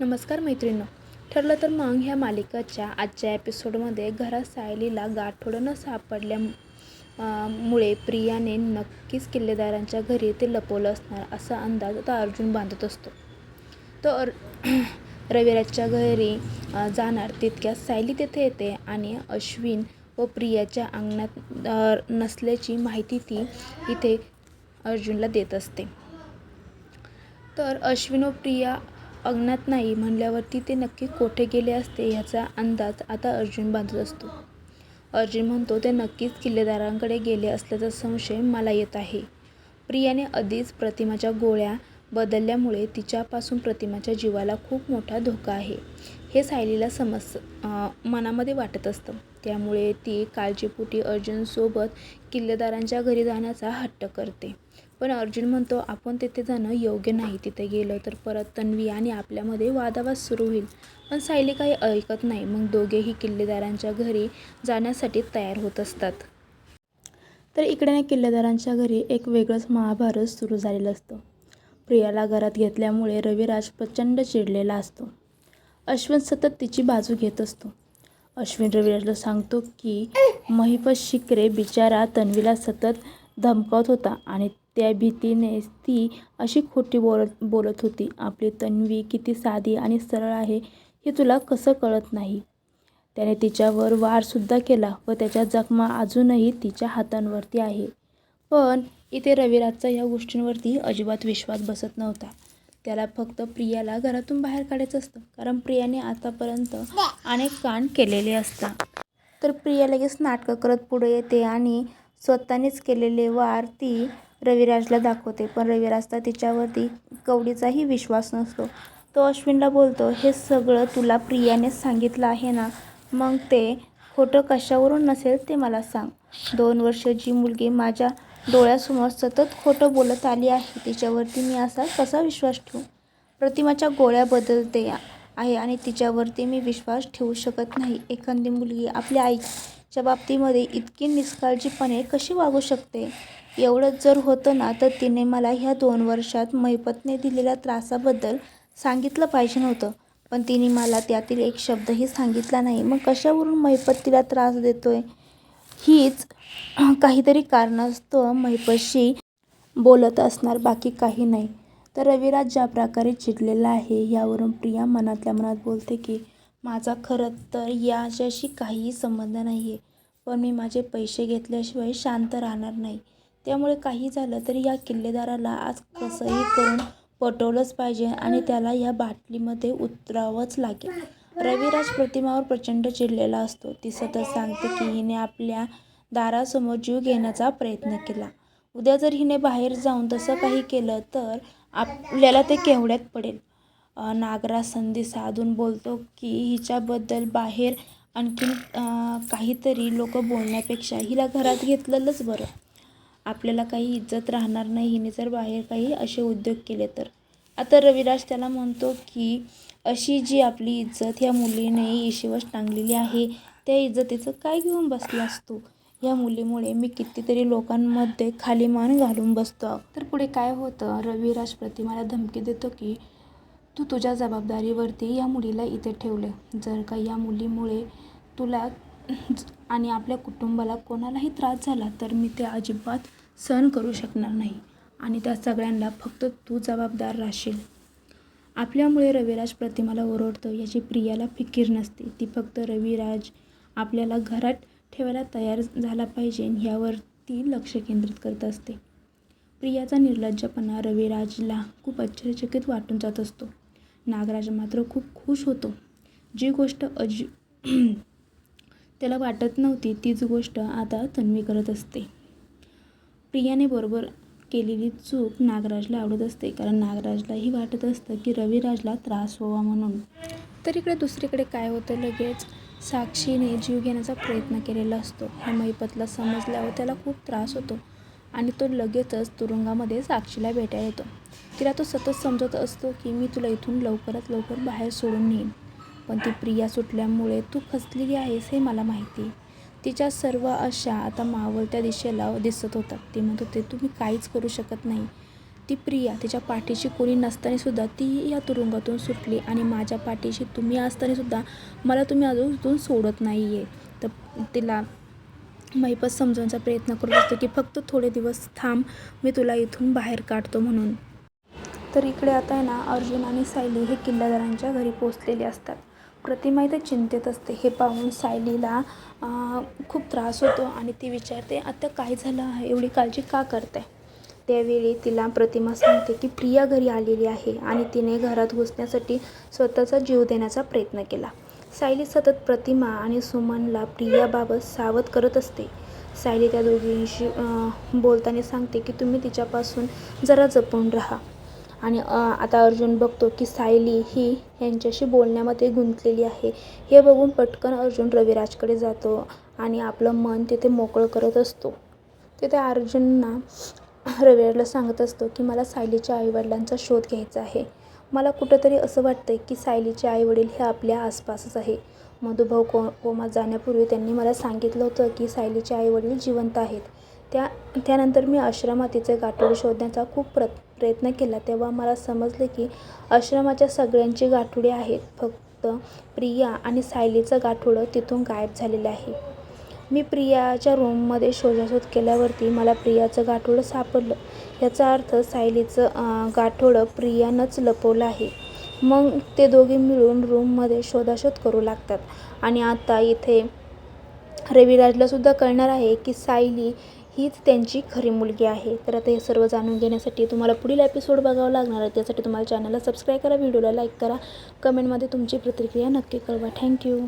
नमस्कार मैत्रिणी ठरलं तर मग ह्या मालिकाच्या आजच्या एपिसोडमध्ये घरात सायलीला गाठोडं न सापडल्या मुळे प्रियाने नक्कीच किल्लेदारांच्या घरी ते लपवलं असणार असा अंदाज आता अर्जुन बांधत असतो. तो अर रविराजच्या घरी जाणार तितक्यात सायली तिथे येते आणि अश्विन व प्रियाच्या अंगणात नसल्याची माहिती ती इथे अर्जुनला देत असते. तर अश्विन व प्रिया अंगणात नाही म्हणल्यावरती ते नक्की कोठे गेले असते ह्याचा अंदाज आता अर्जुन बांधत असतो. अर्जुन म्हणतो ते नक्कीच किल्लेदारांकडे गेले असल्याचा संशय मला येत आहे. प्रियाने आधीच प्रतिमाच्या गोळ्या बदलल्यामुळे तिच्यापासून प्रतिमाच्या जीवाला खूप मोठा धोका आहे. हे सायलीला समज मनामध्ये वाटत असतं. त्यामुळे ती काळजीपोटी अर्जुनसोबत किल्लेदारांच्या घरी जाण्याचा हट्ट करते. पण अर्जुन म्हणतो आपण तिथे जाणं योग्य नाही. तिथे गेलं तर परत तन्वी आणि आपल्यामध्ये वादावाद सुरू होईल. पण सायली काही ऐकत नाही. मग दोघेही किल्लेदारांच्या घरी जाण्यासाठी तयार होत असतात. तर इकडे ना किल्लेदारांच्या घरी एक वेगळंच महाभारत सुरू झालेलं असतं. प्रियाला घरात घेतल्यामुळे रविराज प्रचंड चिडलेला असतो. अश्विन सतत तिची बाजू घेत असतो. अश्विन रविराजला सांगतो की महिपत शिकरे बिचारा तन्वीला सतत धमकावत होता आणि त्या भीतीने ती अशी खोटी बोलत बोलत होती आपली तन्वी किती साधी आणि सरळ आहे हे तुला कसं कळत नाही त्याने तिच्यावर वारसुद्धा केला व त्याच्या जखमा अजूनही तिच्या हातांवरती आहे. पण इथे रविराजचा या गोष्टींवरती अजिबात विश्वास बसत नव्हता. त्याला फक्त प्रियाला घरातून बाहेर काढायचं असतं. कारण प्रियाने आतापर्यंत अनेक कांड केलेले असतात. तर प्रिया लगेच नाटकं करत पुढे येते आणि स्वतःनेच केलेले वार ती रविराजला दाखवते. पण रविराजचा तिच्यावरती कवडीचाही विश्वास नसतो. तो अश्विनला बोलतो हे सगळं तुला प्रियानेच सांगितलं आहे ना? मग ते खोटं कशावरून नसेल ते मला सांग. दोन वर्ष जी मुलगी माझ्या डोळ्यासमोर सतत खोटं बोलत आली आहे तिच्यावरती मी असा कसा विश्वास ठेवू? प्रतिमाच्या गोळ्या बदलते आहे आणि तिच्यावरती मी विश्वास ठेवू शकत नाही. एखादी मुलगी आपल्या आईच्या बाबतीमध्ये इतकी निष्काळजीपणे कशी वागू शकते? एवढंच जर होतं ना तर तिने मला ह्या दोन वर्षात मैपतने दिलेल्या त्रासाबद्दल सांगितलं पाहिजे नव्हतं. पण तिने मला त्यातील एक शब्दही सांगितला नाही. मग कशावरून महिपत तिला त्रास देतोय? हीच काहीतरी कारणास्तव महिपतशी बोलत असणार बाकी काही नाही. तर रविराज ज्या प्रकारे चिडलेला आहे यावरून प्रिया मनातल्या मनात बोलते की माझा खरं तर याच्याशी काहीही संबंध नाही आहे पण मी माझे पैसे घेतल्याशिवाय शांत राहणार नाही. त्यामुळे काही झालं तरी या किल्लेदाराला आज कसंही करून पटवलंच पाहिजे आणि त्याला या बाटलीमध्ये उतरावंच लागेल. रविराज प्रतिमावर प्रचंड चिडलेला असतो. ती सतत सांगते की हिने आपल्या दारासमोर जीव घेण्याचा प्रयत्न केला. उद्या जर हिने बाहेर जाऊन तसं काही केलं तर आपल्याला ते केवढ्यात पडेल? नागरा नागराज संधी साधून बोलतो की हिच्याबद्दल बाहेर आणखीन काहीतरी लोक बोलण्यापेक्षा हिला घरात घेतलेलंच बरं. आपल्याला काही इज्जत राहणार नाही. हिने जर बाहेर काही असे उद्योग केले तर. आता रविराज त्याला म्हणतो की अशी जी आपली इज्जत ह्या मुलीने येशीवश टांगलेली आहे त्या इज्जतीचं काय घेऊन बसला असतो? या मुलीमुळे मी कितीतरी लोकांमध्ये खाली मान घालून बसतो तर पुढे काय होतं? रविराज प्रतिमाला धमकी देतो की तू तुझ्या जबाबदारीवरती या मुलीला इथे ठेवले जर का या मुलीमुळे तुला आणि आपल्या कुटुंबाला कोणालाही त्रास झाला तर मी ते अजिबात सहन करू शकणार नाही. आणि त्या सगळ्यांना फक्त तू जबाबदार राहशील. आपल्यामुळे रविराज प्रतिमाला ओरडतो याची प्रियाला फिकीर नसते. ती फक्त रविराज आपल्याला घरात ठेवायला तयार झाला पाहिजे ह्यावरती लक्ष केंद्रित करत असते. प्रियाचा निर्लज्जपणा रविराजला खूप आश्चर्यचकित वाटून जात असतो. नागराज मात्र खूप खुश होतो. जी गोष्ट अजि त्याला वाटत नव्हती तीच गोष्ट आता तन्वी करत असते. प्रियाने बरोबर केलेली चूक नागराजला आवडत असते कारण नागराजलाही वाटत असतं की रविराजला त्रास व्हावा म्हणून. तर इकडे दुसरीकडे काय होतं लगेच? साक्षीने जीव घेण्याचा प्रयत्न केलेला असतो. हे मैपतला समजल्यावर त्याला खूप त्रास होतो आणि तो लगेचच तुरुंगामध्ये साक्षीला भेटायला येतो. तिला तो सतत समजत असतो की मी तुला इथून लवकरात लवकर बाहेर सोडून नेईन. पण ती प्रिया सुटल्यामुळे तू खचलेली आहेस हे मला माहिती. आहे तिच्या सर्व आशा आता मावळत्या दिशेला दिसत होतात. ते म्हणत होते तुम्ही काहीच करू शकत नाही. ती प्रिया तिच्या पाठीशी कोणी नसतानासुद्धा ती या तुरुंगातून सुटली आणि माझ्या पाठीशी तुम्ही असतानासुद्धा मला तुम्ही अजून सोडत नाही आहे तर तिला महिपत समजवण्याचा प्रयत्न करत असतो की फक्त थोडे दिवस थांब मी तुला इथून बाहेर काढतो म्हणून. तर इकडे आता आहे ना अर्जुन आणि सायली हे किल्लादारांच्या घरी पोचलेले असतात. प्रतिमा इथे चिंतेत असते. हे पाहून सायलीला खूप त्रास होतो आणि ती विचारते आता काय झालं आहे? एवढी काळजी का करते त्यावेळी तिला प्रतिमा सांगते की प्रिया घरी आलेली आहे आणि तिने घरात घुसण्यासाठी स्वतःचा जीव देण्याचा प्रयत्न केला. सायली सतत प्रतिमा आणि सुमनला प्रियाबाबत सावध करत असते. सायली त्या दोघींशी बोलताना सांगते की तुम्ही तिच्यापासून जरा जपून राहा. आणि आता अर्जुन बघतो की सायली ही यांच्याशी बोलण्यामध्ये गुंतलेली आहे. हे बघून पटकन अर्जुन रविराजकडे जातो आणि आपलं मन तिथे मोकळं करत असतो. तिथे अर्जुनना रविराजला सांगत असतो की मला सायलीच्या आईवडिलांचा शोध घ्यायचा आहे. मला कुठंतरी असं वाटतं की सायलीचे आईवडील हे आपल्या आसपासच आहे. मधुभाऊ को कोमात जाण्यापूर्वी त्यांनी मला सांगितलं होतं की सायलीचे आईवडील जिवंत आहेत. त्या त्यानंतर मी आश्रमात तिचे गाठोडे शोधण्याचा खूप प्रत प्रयत्न केला तेव्हा मला समजले की आश्रमाच्या सगळ्यांची गाठोडे आहेत. फक्त प्रिया आणि सायलीचं गाठोडं तिथून गायब झालेलं आहे. मी प्रियाच्या रूममध्ये शोधाशोध केल्यावरती मला प्रियाचं गाठोडं सापडलं. याचा अर्थ सायलीचं गाठोडं प्रियानंच लपवलं आहे. मग ते दोघे मिळून रूममध्ये शोधाशोध करू लागतात. आणि आता इथे रविराजलासुद्धा कळणार आहे की सायली हीच त्यांची खरी मुलगी आहे. तर आता हे सर्व जाणून घेण्यासाठी तुम्हाला पुढील एपिसोड बघावं लागणार आहे. त्यासाठी तुम्हाला चॅनलला सबस्क्राईब करा व्हिडिओला लाईक करा. कमेंटमध्ये तुमची प्रतिक्रिया नक्की कळवा. थँक्यू